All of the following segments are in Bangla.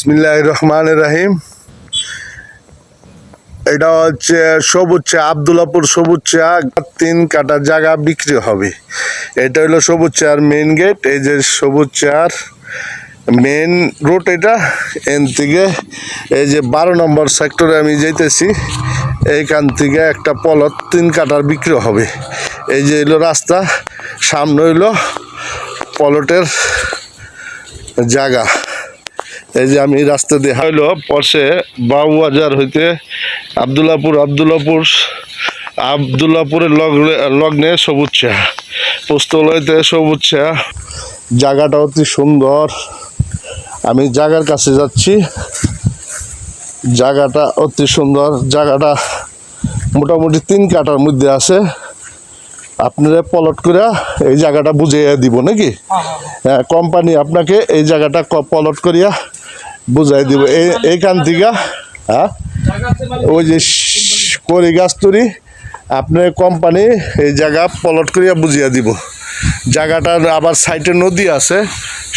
বিসমিল্লাহ রহমান রাহিম এটা হচ্ছে সবুজ চা, আবদুল্লাপুর সবুজ চা, তিন কাটা জায়গা বিক্রি হবে। এটা হলো সবুজ চার মেন গেট এই যে সবুজ চার মেন রোড এটা। এন থেকে এই যে বারো নম্বর সেক্টরে আমি যাইতেছি, এইখান থেকে একটা পলট তিন কাটার বিক্রি হবে। এই যে হলো রাস্তা, সামনে হইল পলটের জায়গা। এই যে আমি রাস্তা দিয়ে হইল পরশে বাবুবাজার হইতে আবদুল্লাপুর আবদুল্লাপুর আবদুল্লাপুরের লগ্নে লগ্নে সবুজ চা পুস্তলয়তে সবুজ চা জায়গাটা অতি সুন্দর। আমি জায়গার কাছে যাচ্ছি। জায়গাটা অতি সুন্দর। জায়গাটা মোটামুটি তিন কাটার মধ্যে আছে। আপনারা পলট করে এই জায়গাটা বুঝিয়ে দিব নাকি? হ্যাঁ কোম্পানি আপনাকে এই জায়গাটা পলট করিয়া বুঝাই দিব। এই এইখান থেকে হ্যাঁ? ওই যে করি গাছ তরি, আপনার কোম্পানি এই জায়গা পলট করিয়া বুঝিয়া দিব। জায়গাটার আবার সাইডে নদী আছে,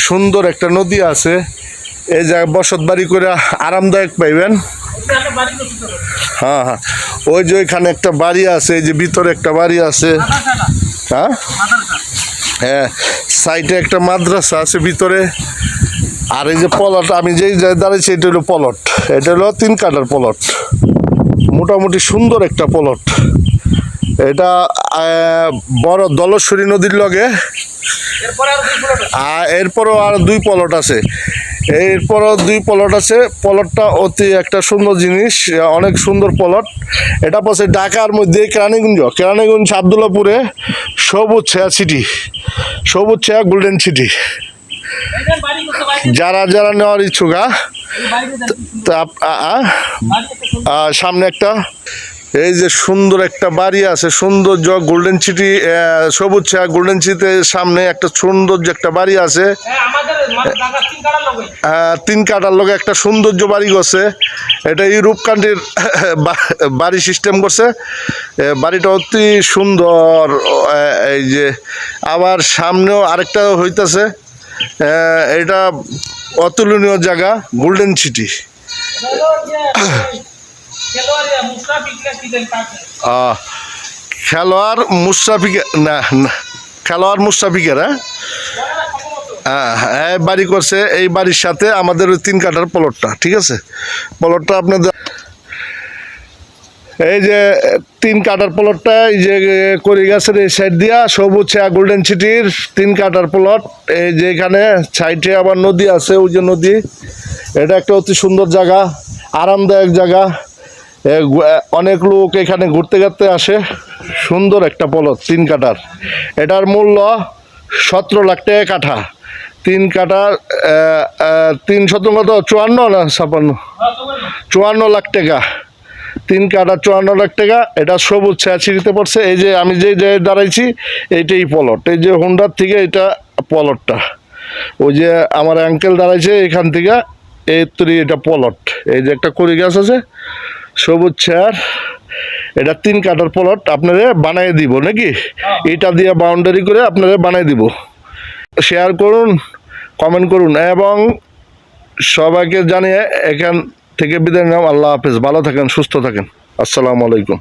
সুন্দর একটা নদী আছে। এই জায়গায় বসত বাড়ি করে আরামদায়ক পাইবেন। হ্যাঁ হ্যাঁ। ওই যে ওইখানে একটা বাড়ি আছে, এই যে ভিতরে একটা বাড়ি আছে। হ্যাঁ? হ্যাঁ সাইডে একটা মাদ্রাসা আছে ভিতরে। আর এই যে পলট আমি যেই দাঁড়িয়েছি এটা হলো পলট। এটা হলো তিন কাটার পলট। মোটামুটি সুন্দর একটা পলট। এটা বড় দলশ্বরী নদীর লগে। আর এরপরও আর দুই পলট আছে। এরপরও দুই পলট আছে। পলটটা অতি একটা সুন্দর জিনিস অনেক সুন্দর পলট। এটা পাশে ঢাকার মধ্যে কেরানীগঞ্জ কেরানীগঞ্জ আবদুল্লাপুরে সবুজ ছায়া সিটি সবুজ ছায়া গোল্ডেন সিটি যারা যারা নেওয়ার ইচ্ছুক সামনে একটা, এই যে সুন্দর একটা বাড়ি আছে, সৌন্দর্য গোল্ডেন সিটি সবুজ চা গোল্ডেন সিটির সামনে একটা সৌন্দর্য একটা বাড়ি আছে। তিন কাটার লগে একটা সৌন্দর্য বাড়ি করছে। এটা ইউরোপ কান্ট্রির বাড়ি সিস্টেম করছে। বাড়িটা অতি সুন্দর এই যে, আবার সামনেও আরেকটা হইতাছে। এটা অতুলনীয় জায়গা গোল্ডেন সিটি খেলোয়াড় মুস্তাফিকে না খেলোয়াড় মুস্তাফিকের হ্যাঁ, হ্যাঁ বাড়ি করছে এই বাড়ির সাথে আমাদের ওই তিন কাটার প্লটটা ঠিক আছে? প্লটটা আপনাদের এই যে, তিন কাটার প্লটটা এই যে করি গাছের এই সাইড দিয়া, সবুজ চা গোল্ডেন সিটির তিন কাটার প্লট এই যে এখানে, সাইডে আবার নদী আছে, ওই যে নদী। এটা একটা অতি সুন্দর জায়গা, আরামদায়ক জায়গা। অনেক লোক এখানে ঘুরতে ঘুরতে আসে। সুন্দর একটা প্লট তিন কাটার। এটার মূল্য সতেরো লাখ টাকা কাঠা। তিন কাটার তিন শতঙ্গ তো চুয়ান্ন না ছাপান্ন? চুয়ান্ন লাখ টাকা। তিন কাটা চুয়ান্ন লাখ টাকা এটা সবুজ ছিঁড়িতে পড়ছে এই যে আমি যে জায়গায় দাঁড়াইছি এইটাই পলট এই যে হোন্ডার থেকে এটা পলটটা ওই যে আমার অ্যাঙ্কেল দাঁড়াইছে এখান থেকে এই তৈরি এটা পলট এই যে একটা কড়ি গাছ আছে সবুজ চেয়ার এটা তিন কাটার পলট আপনারা বানাই দিব নাকি? এটা দিয়ে বাউন্ডারি করে আপনারা বানাই দিব। শেয়ার করুন কমেন্ট করুন। এবং সবাইকে জানিয়ে এখান থেকে বিদায় নাম আল্লাহ হাফেজ। ভালো থাকেন সুস্থ থাকেন। আসসালামু আলাইকুম।